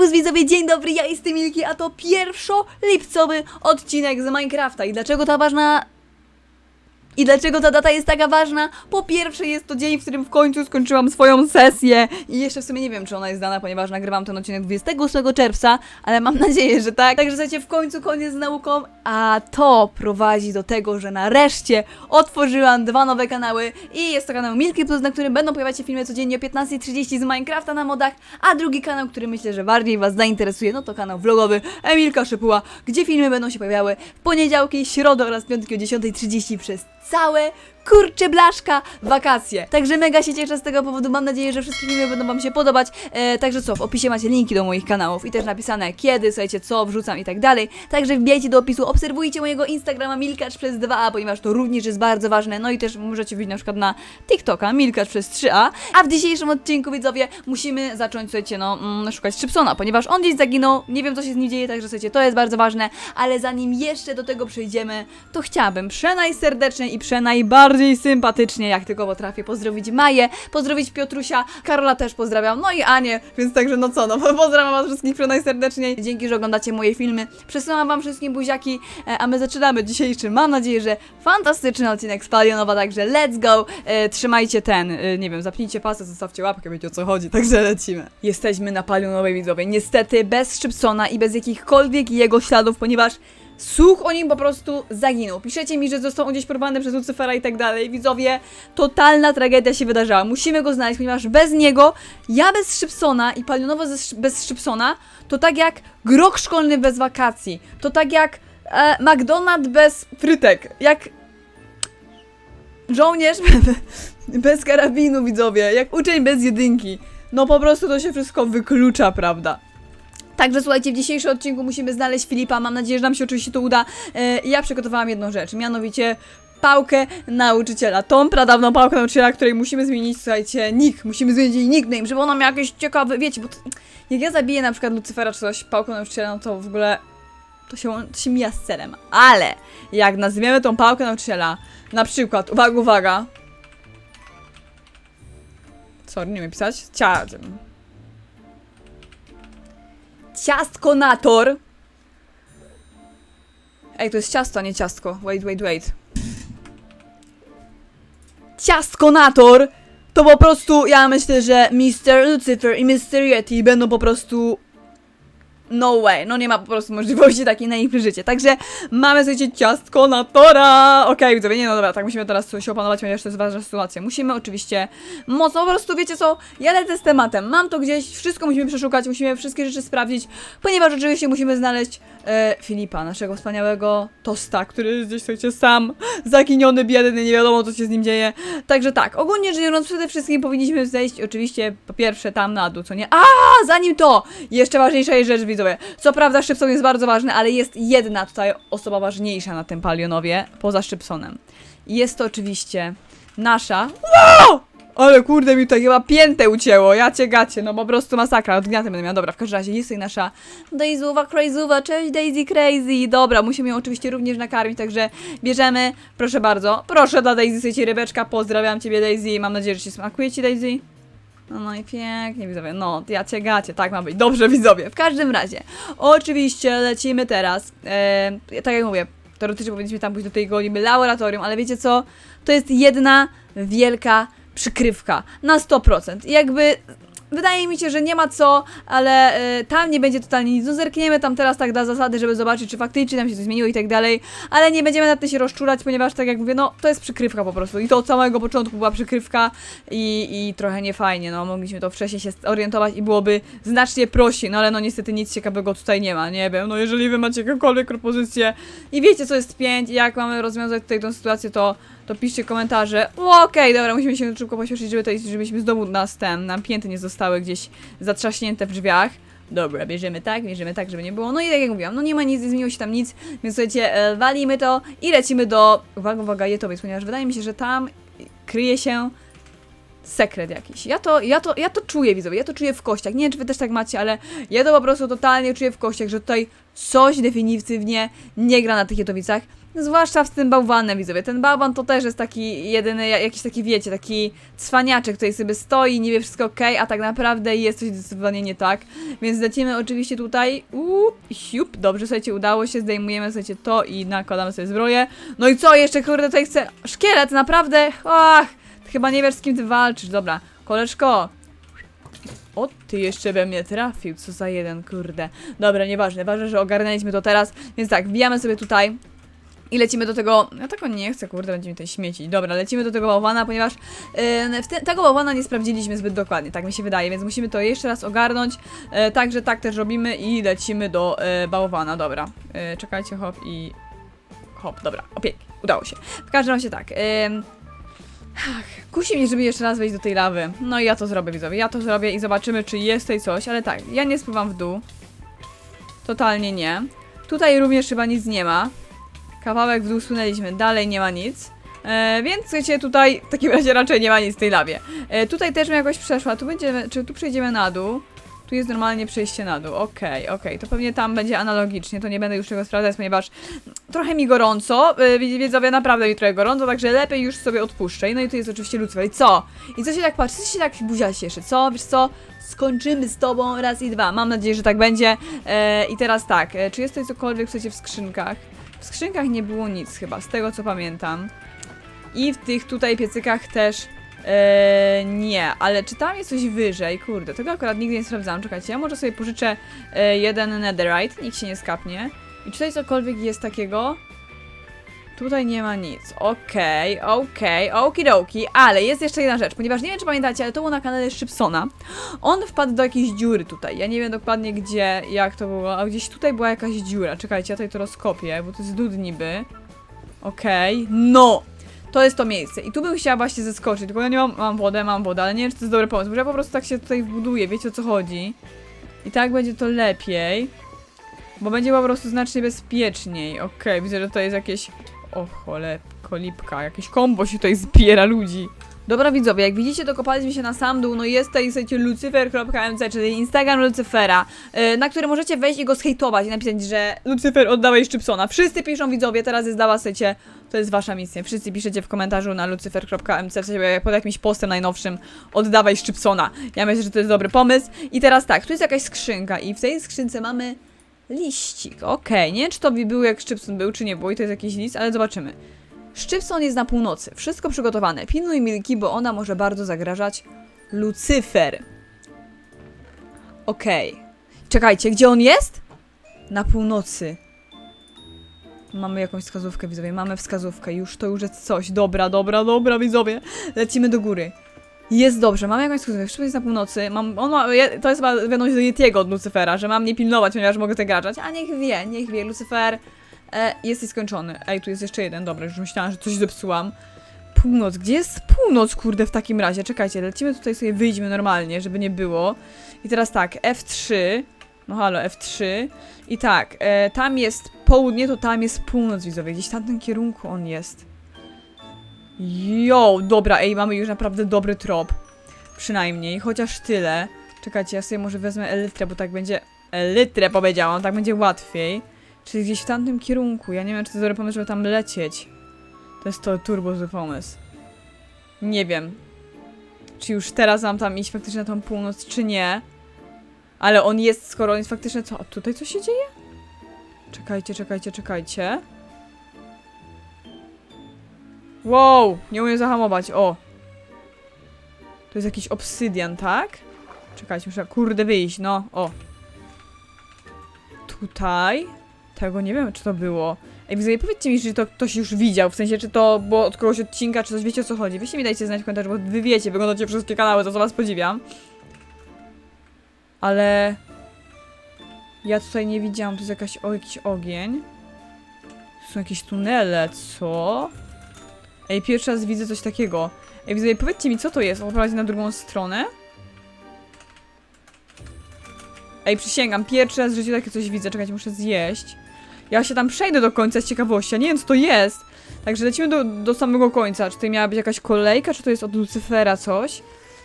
Serwus widzowie, dzień dobry, ja jestem Milki, a to pierwszolipcowy odcinek z Minecrafta. I dlaczego ta ważna... I dlaczego ta data jest taka ważna? Po pierwsze jest to dzień, w którym w końcu skończyłam swoją sesję i jeszcze w sumie nie wiem, czy ona jest dana, ponieważ nagrywam ten odcinek 28 czerwca, ale mam nadzieję, że tak. Także słuchajcie, w końcu koniec z nauką, a to prowadzi do tego, że nareszcie otworzyłam dwa nowe kanały i jest to kanał Milky Plus, na którym będą pojawiać się filmy codziennie o 15.30 z Minecrafta na modach, a drugi kanał, który myślę, że bardziej Was zainteresuje, no to kanał vlogowy Emilka Szypuła, gdzie filmy będą się pojawiały w poniedziałki, środę oraz piątki o 10.30 przez całe kurcze blaszka wakacje. Także mega się cieszę z tego powodu. Mam nadzieję, że wszystkie filmy będą Wam się podobać. E, także co, w opisie macie linki do moich kanałów i też napisane kiedy, słuchajcie, co wrzucam i tak dalej. Także wbijajcie do opisu, obserwujcie mojego Instagrama Milkacz przez 2a, ponieważ to również jest bardzo ważne. No i też możecie wbić na przykład na TikToka Milkacz przez 3a. A w dzisiejszym odcinku, widzowie, musimy zacząć, słuchajcie, no, mm, szukać Szybsona, ponieważ on gdzieś zaginął. Nie wiem, co się z nim dzieje, także słuchajcie, to jest bardzo ważne. Ale zanim jeszcze do tego przejdziemy, to chciałabym przenajserdeczniej i przenajbardziej sympatycznie, jak tylko potrafię, pozdrowić Maję, pozdrowić Piotrusia, Karola też pozdrawiam, no i Anię, więc także no co, no pozdrawiam was wszystkich przenajserdeczniej. Dzięki, że oglądacie moje filmy. Przesyłam wam wszystkim buziaki, e, a my zaczynamy dzisiejszy, mam nadzieję, że fantastyczny odcinek z Palionowa, także let's go, e, trzymajcie ten, e, nie wiem, zapnijcie pasy, zostawcie łapkę, wiecie o co chodzi, także lecimy. Jesteśmy na Palionowej, widzowie, niestety bez Szczypsona i bez jakichkolwiek jego śladów, ponieważ Słuch o nim po prostu zaginął. Piszecie mi, że został on gdzieś porwany przez Lucyfera i tak dalej. Widzowie, totalna tragedia się wydarzała. Musimy go znaleźć, ponieważ bez niego, ja bez Szybsona i Palionowo bez Szybsona, to tak jak grok szkolny bez wakacji. To tak jak e, McDonald bez frytek. Jak żołnierz bez karabinu, widzowie. Jak uczeń bez jedynki. No po prostu to się wszystko wyklucza, prawda? Także słuchajcie, w dzisiejszym odcinku musimy znaleźć Filipa. Mam nadzieję, że nam się oczywiście to uda. E, ja przygotowałam jedną rzecz, mianowicie pałkę nauczyciela. Tą pradawną pałkę nauczyciela, której musimy zmienić, słuchajcie, nick. Musimy zmienić jej nickname, żeby ona miała jakiś ciekawy, wiecie, bo to, jak ja zabiję na przykład Lucyfera czy coś pałką nauczyciela, no to w ogóle to się, to się mija z celem. Ale jak nazwiemy tą pałkę nauczyciela, na przykład, uwaga, uwaga. Sorry, nie umiem pisać. Ciadziem. Ciastkonator. Ej, to jest ciasto, a nie ciastko. Wait, wait, wait. Ciastkonator to po prostu, ja myślę, że Mr. Lucifer i Mr. Yeti będą po prostu no way, no nie ma po prostu możliwości takiej na ich życie. Także mamy, słuchajcie, ciastko na tora. Okej, widzowie, nie no dobra, tak musimy teraz się opanować, ponieważ to jest ważna sytuacja. Musimy oczywiście mocno, po prostu, wiecie co, ja lecę z tematem. Mam to gdzieś, wszystko musimy przeszukać, musimy wszystkie rzeczy sprawdzić, ponieważ oczywiście musimy znaleźć e, Filipa, naszego wspaniałego tosta, który jest gdzieś, słuchajcie, sam zaginiony, biedny, nie wiadomo co się z nim dzieje. Także tak, ogólnie rzecz biorąc, przede wszystkim powinniśmy zejść oczywiście po pierwsze tam na dół, co nie? A, zanim to! Jeszcze ważniejsza rzecz, widzowie. Co prawda Szybson jest bardzo ważny, ale jest jedna tutaj osoba ważniejsza na tym palionowie, poza Szybsonem. Jest to oczywiście nasza... Wow! Ale kurde mi tutaj chyba piętę ucięło, ja cię gacie, no po prostu masakra, odgniatem będę miała. Dobra, w każdym razie jest tutaj nasza Daizuwa Crazywa, cześć Daisy Crazy, dobra, musimy ją oczywiście również nakarmić, także bierzemy, proszę bardzo, proszę dla Daisy, słuchajcie, rybeczka, pozdrawiam ciebie Daisy, mam nadzieję, że ci smakuje ci Daisy. No, no i pięknie, widzowie. No, ja cię gacie, tak ma być. Dobrze, widzowie. W każdym razie, oczywiście lecimy teraz. E, tak jak mówię, teoretycznie powinniśmy tam pójść do tej golimy laboratorium, ale wiecie co? To jest jedna wielka przykrywka. Na 100%. I jakby. Wydaje mi się, że nie ma co, ale e, tam nie będzie totalnie nic. No zerkniemy tam teraz tak dla zasady, żeby zobaczyć, czy faktycznie tam się coś zmieniło i tak dalej, ale nie będziemy nad tym się rozczulać, ponieważ tak jak mówię, no to jest przykrywka po prostu. I to od samego początku była przykrywka i, i trochę niefajnie, no mogliśmy to wcześniej się orientować i byłoby znacznie prościej, no ale no niestety nic ciekawego tutaj nie ma, nie wiem, no jeżeli wy macie jakąkolwiek propozycję i wiecie co jest 5 i jak mamy rozwiązać tutaj tę sytuację, to to piszcie komentarze. Okej, dobra, musimy się szybko pośpieszyć, żeby tutaj, żebyśmy znowu nas ten, nam pięty nie zostały gdzieś zatrzaśnięte w drzwiach. Dobra, bierzemy tak, bierzemy tak, żeby nie było. No i tak jak mówiłam, no nie ma nic, nie zmieniło się tam nic, więc słuchajcie, e, walimy to i lecimy do, uwaga, uwaga, jetowiec, ponieważ wydaje mi się, że tam kryje się sekret jakiś. Ja to, ja to, ja to czuję, widzowie, ja to czuję w kościach. Nie wiem, czy wy też tak macie, ale ja to po prostu totalnie czuję w kościach, że tutaj coś definitywnie nie gra na tych jetowicach. Zwłaszcza w tym bałwanem, widzowie. Ten bałwan to też jest taki jedyny, ja- jakiś taki, wiecie, taki cwaniaczek, który sobie stoi, nie wie wszystko ok, a tak naprawdę jest coś zdecydowanie nie tak. Więc lecimy oczywiście tutaj. Uuu, siup. Dobrze, słuchajcie, udało się. Zdejmujemy, słuchajcie, to i nakładamy sobie zbroję. No i co jeszcze, kurde, tutaj chcę... Szkielet, naprawdę? Ach, chyba nie wiesz, z kim ty walczysz. Dobra, koleżko. O, ty jeszcze we mnie trafił, co za jeden, kurde. Dobra, nieważne, ważne, że ogarnęliśmy to teraz. Więc tak, wbijamy sobie tutaj. I lecimy do tego. Ja tego nie chcę, kurde, będzie mi tutaj śmiecić. Dobra, lecimy do tego bałwana, ponieważ yy, te, tego bałwana nie sprawdziliśmy zbyt dokładnie, tak mi się wydaje, więc musimy to jeszcze raz ogarnąć. Yy, także tak też robimy i lecimy do yy, bałwana. Dobra, yy, czekajcie, hop i. Hop, dobra, o pięknie, udało się. W każdym razie tak. Yy, ach, kusi mnie, żeby jeszcze raz wejść do tej lawy. No i ja to zrobię, widzowie. Ja to zrobię i zobaczymy, czy jest tutaj coś, ale tak, ja nie spływam w dół. Totalnie nie. Tutaj również chyba nic nie ma. Kawałek w dół sunęliśmy, dalej nie ma nic. E, więc słuchajcie, tutaj w takim razie raczej nie ma nic w tej lawie. E, tutaj też bym jakoś przeszła, tu będziemy, czy tu przejdziemy na dół? Tu jest normalnie przejście na dół, okej, okej, to pewnie tam będzie analogicznie, to nie będę już tego sprawdzać, ponieważ trochę mi gorąco, e, widz- widzowie, naprawdę mi trochę gorąco, także lepiej już sobie odpuszczę. No i tu jest oczywiście Lucyfer, i co? I co się tak patrzy, co się tak buzia cieszy, co? Wiesz co? Skończymy z tobą raz i dwa, mam nadzieję, że tak będzie. E, I teraz tak, e, czy jest tutaj cokolwiek, chcecie w skrzynkach? W skrzynkach nie było nic chyba, z tego co pamiętam. I w tych tutaj piecykach też e, nie, ale czy tam jest coś wyżej? Kurde, tego akurat nigdy nie sprawdzałam. Czekajcie, ja może sobie pożyczę e, jeden netherite, nikt się nie skapnie. I czy tutaj cokolwiek jest takiego? Tutaj nie ma nic. Okej, okej, okidoki, ale jest jeszcze jedna rzecz, ponieważ nie wiem, czy pamiętacie, ale to było na kanale Szybsona. On wpadł do jakiejś dziury tutaj. Ja nie wiem dokładnie gdzie, jak to było, a gdzieś tutaj była jakaś dziura. Czekajcie, ja tutaj to rozkopię, bo to jest dód niby. Okej, no! To jest to miejsce. I tu bym chciała właśnie zeskoczyć, tylko ja nie mam, mam wodę, mam wodę, ale nie wiem, czy to jest dobry pomysł, bo ja po prostu tak się tutaj wbuduję, wiecie o co chodzi. I tak będzie to lepiej. Bo będzie po prostu znacznie bezpieczniej. Okej, widzę, że to jest jakieś... O chole, kolipka, jakieś kombo się tutaj zbiera ludzi. Dobra widzowie, jak widzicie dokopaliśmy się na sam dół, no jest tutaj słuchajcie lucyfer.mc, czyli Instagram Lucyfera, yy, na który możecie wejść i go zhejtować i napisać, że Lucyfer oddawaj Szczypsona. Wszyscy piszą widzowie, teraz jest dla was, to jest wasza misja. Wszyscy piszecie w komentarzu na lucyfer.mc, w sensie pod jakimś postem najnowszym, oddawaj Szczypsona. Ja myślę, że to jest dobry pomysł. I teraz tak, tu jest jakaś skrzynka i w tej skrzynce mamy liścik. Okej, nie wiem czy to był jak Szczypson był, czy nie było i to jest jakiś list, ale zobaczymy. Szczypson jest na północy. Wszystko przygotowane. Pilnuj Milki, bo ona może bardzo zagrażać Lucyfer. Okej. Czekajcie, gdzie on jest? Na północy. Mamy jakąś wskazówkę, widzowie. Mamy wskazówkę. Już to już jest coś. Dobra, dobra, dobra, widzowie. Lecimy do góry. Jest dobrze, mamy jakąś wskazówkę. Szczypson jest na północy. Mam, on ma, to jest chyba wiadomość do Yetiego od Lucifera, że mam nie pilnować, ponieważ mogę zagrażać. A niech wie, niech wie. Lucyfer E, jesteś skończony. Ej, tu jest jeszcze jeden, dobra, już myślałam, że coś zepsułam. Północ, gdzie jest północ, kurde, w takim razie? Czekajcie, lecimy tutaj sobie, wyjdźmy normalnie, żeby nie było. I teraz tak, F3, no halo, F3. I tak, e, tam jest południe, to tam jest północ, widzowie, gdzieś w tamtym kierunku on jest. Jo, dobra, ej, mamy już naprawdę dobry trop. Przynajmniej, chociaż tyle. Czekajcie, ja sobie może wezmę elytrę, bo tak będzie... Elytrę powiedziałam, tak będzie łatwiej. Czyli gdzieś w tamtym kierunku. Ja nie wiem, czy to dobry pomysł, żeby tam lecieć. To jest to turbo zły pomysł. Nie wiem. Czy już teraz mam tam iść faktycznie na tą północ, czy nie. Ale on jest, skoro on jest faktycznie... Co? A tutaj co się dzieje? Czekajcie, czekajcie, czekajcie. Wow! Nie umiem zahamować, o! To jest jakiś obsydian, tak? Czekajcie, muszę kurde wyjść, no, o. Tutaj. Tego nie wiem, czy to było. Ej, powiedzcie mi, czy to ktoś już widział, w sensie, czy to było od kogoś odcinka, czy coś wiecie o co chodzi. Weźcie mi dajcie znać w komentarzu, bo wy wiecie, wyglądacie wszystkie kanały, to co was podziwiam. Ale... Ja tutaj nie widziałam, tu jest jakaś, o, jakiś ogień. Tu są jakieś tunele, co? Ej, pierwszy raz widzę coś takiego. Ej, widzowie, powiedzcie mi, co to jest? On prowadzi na drugą stronę? Ej, przysięgam, pierwszy raz w życiu takie coś widzę. Czekajcie, muszę zjeść. Ja się tam przejdę do końca z ciekawości, nie wiem co to jest. Także lecimy do, do samego końca. Czy tutaj miała być jakaś kolejka, czy to jest od Lucyfera coś?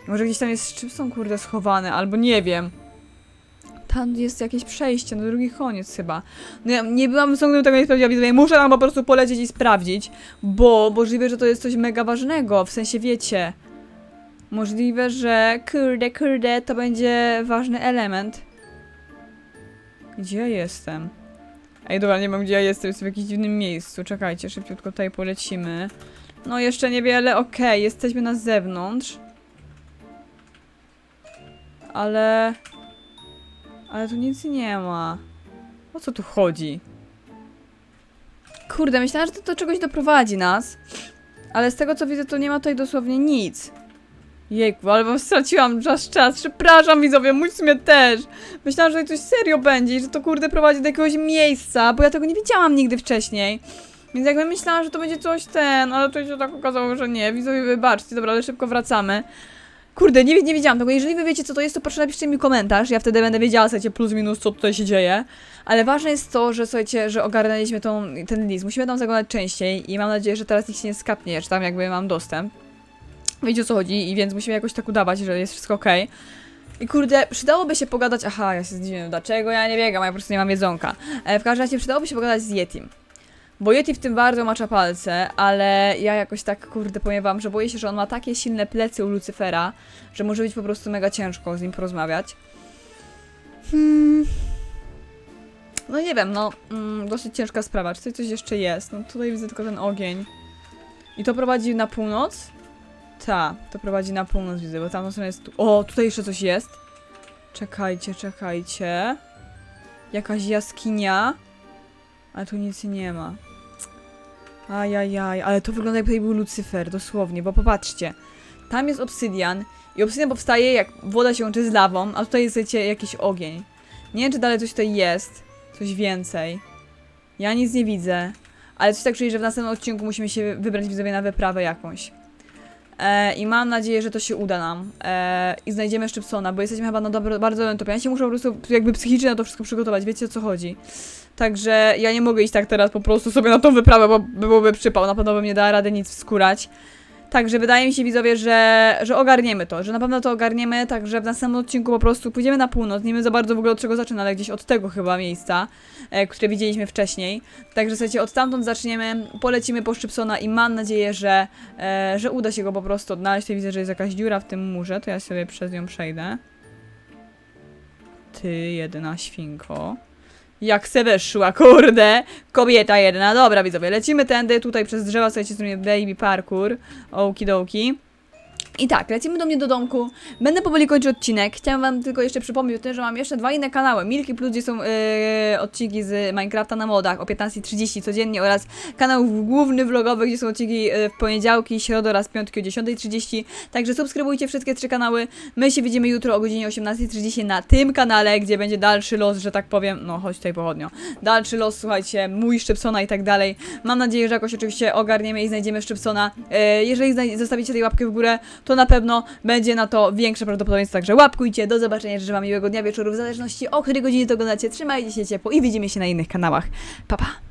Może gdzieś tam jest szczypsą, kurde, schowane, albo nie wiem. Tam jest jakieś przejście na drugi koniec chyba. No ja nie byłam wysągnym, tego nie sprawdziłam, więc muszę tam po prostu polecieć i sprawdzić, bo możliwe, że to jest coś mega ważnego, w sensie wiecie. Możliwe, że kurde, kurde, to będzie ważny element. Gdzie ja jestem? Ej, dobra, nie wiem gdzie ja jestem, jestem w jakimś dziwnym miejscu. Czekajcie, szybciutko tutaj polecimy. No jeszcze niewiele, okej, jesteśmy na zewnątrz. Ale... Ale tu nic nie ma. O co tu chodzi? Kurde, myślałam, że to do czegoś doprowadzi nas. Ale z tego co widzę, to nie ma tutaj dosłownie nic. Jejku, wam straciłam czas, czas. Przepraszam widzowie, mój sumie też. Myślałam, że coś serio będzie i że to kurde prowadzi do jakiegoś miejsca, bo ja tego nie widziałam nigdy wcześniej. Więc jakby myślałam, że to będzie coś ten, ale to się tak okazało, że nie. Widzowie, wybaczcie, dobra, ale szybko wracamy. Kurde, nie, nie wiedziałam tego. Jeżeli wy wiecie, co to jest, to proszę napiszcie mi komentarz. Ja wtedy będę wiedziała, słuchajcie, plus minus, co tutaj się dzieje. Ale ważne jest to, że słuchajcie, że ogarnęliśmy tą, ten list. Musimy tam zaglądać częściej i mam nadzieję, że teraz nikt się nie skapnie, że tam jakby mam dostęp. Wiecie o co chodzi i więc musimy jakoś tak udawać, że jest wszystko okej. I kurde, przydałoby się pogadać. Aha, ja się zdziwiłem, dlaczego ja nie biegam, ja po prostu nie mam jedzonka. E, w każdym razie przydałoby się pogadać z Yetim. Bo Yeti w tym bardzo macza palce, ale ja jakoś tak, kurde, powiem że boję się, że on ma takie silne plecy u Lucyfera, że może być po prostu mega ciężko z nim porozmawiać. Hmm. No nie wiem, no, mm, dosyć ciężka sprawa. Czy tutaj coś jeszcze jest? No tutaj widzę tylko ten ogień. I to prowadzi na północ? Ta, to prowadzi na północ, widzę, bo tam jest... Tu. O, tutaj jeszcze coś jest. Czekajcie, czekajcie. Jakaś jaskinia. Ale tu nic nie ma. Ajajaj, ale to wygląda jakby był Lucyfer, dosłownie, bo popatrzcie. Tam jest obsydian i obsydian powstaje jak woda się łączy z lawą, a tutaj jest wiecie, jakiś ogień. Nie wiem, czy dalej coś tutaj jest, coś więcej. Ja nic nie widzę, ale coś tak czuję, że w następnym odcinku musimy się wybrać widzowie na wyprawę jakąś. E, I mam nadzieję, że to się uda nam. E, I znajdziemy Szczypsona, bo jesteśmy chyba na dobro, bardzo dobrym topie. Ja się muszę po prostu jakby psychicznie na to wszystko przygotować, wiecie o co chodzi. Także ja nie mogę iść tak teraz po prostu sobie na tą wyprawę, bo byłoby przypał. Na pewno bym nie dała rady nic wskórać. Także wydaje mi się, widzowie, że, że ogarniemy to, że na pewno to ogarniemy, także w następnym odcinku po prostu pójdziemy na północ. Nie wiem za bardzo w ogóle od czego zaczyna, ale gdzieś od tego chyba miejsca, e, które widzieliśmy wcześniej. Także słuchajcie, od tamtąd zaczniemy, polecimy po Szczypsona i mam nadzieję, że, e, że uda się go po prostu odnaleźć. Tutaj widzę, że jest jakaś dziura w tym murze, to ja sobie przez nią przejdę. Ty, jedyna świnko. Jak se weszła, kurde! Kobieta jedna. Dobra, widzowie, lecimy tędy, tutaj przez drzewa, słuchajcie, zrobimy baby parkour. Okidoki. I tak, lecimy do mnie do domku. Będę powoli kończyć odcinek. Chciałam wam tylko jeszcze przypomnieć o tym, że mam jeszcze dwa inne kanały. Milki Plus, gdzie są yy, odcinki z Minecrafta na modach o 15.30 codziennie oraz kanał główny vlogowy, gdzie są odcinki yy, w poniedziałki, środę oraz piątki o 10.30. Także subskrybujcie wszystkie trzy kanały. My się widzimy jutro o godzinie 18.30 na tym kanale, gdzie będzie dalszy los, że tak powiem. No, chodź tutaj pochodnio. Dalszy los, słuchajcie, mój Szczypsona i tak dalej. Mam nadzieję, że jakoś oczywiście ogarniemy i znajdziemy Szczypsona. Yy, jeżeli zostawicie tej łapkę w górę, to na pewno będzie na to większe prawdopodobieństwo. Także łapkujcie, do zobaczenia, życzę wam miłego dnia, wieczoru, w zależności o której godzinie to oglądacie. Trzymajcie się ciepło i widzimy się na innych kanałach. Pa, pa!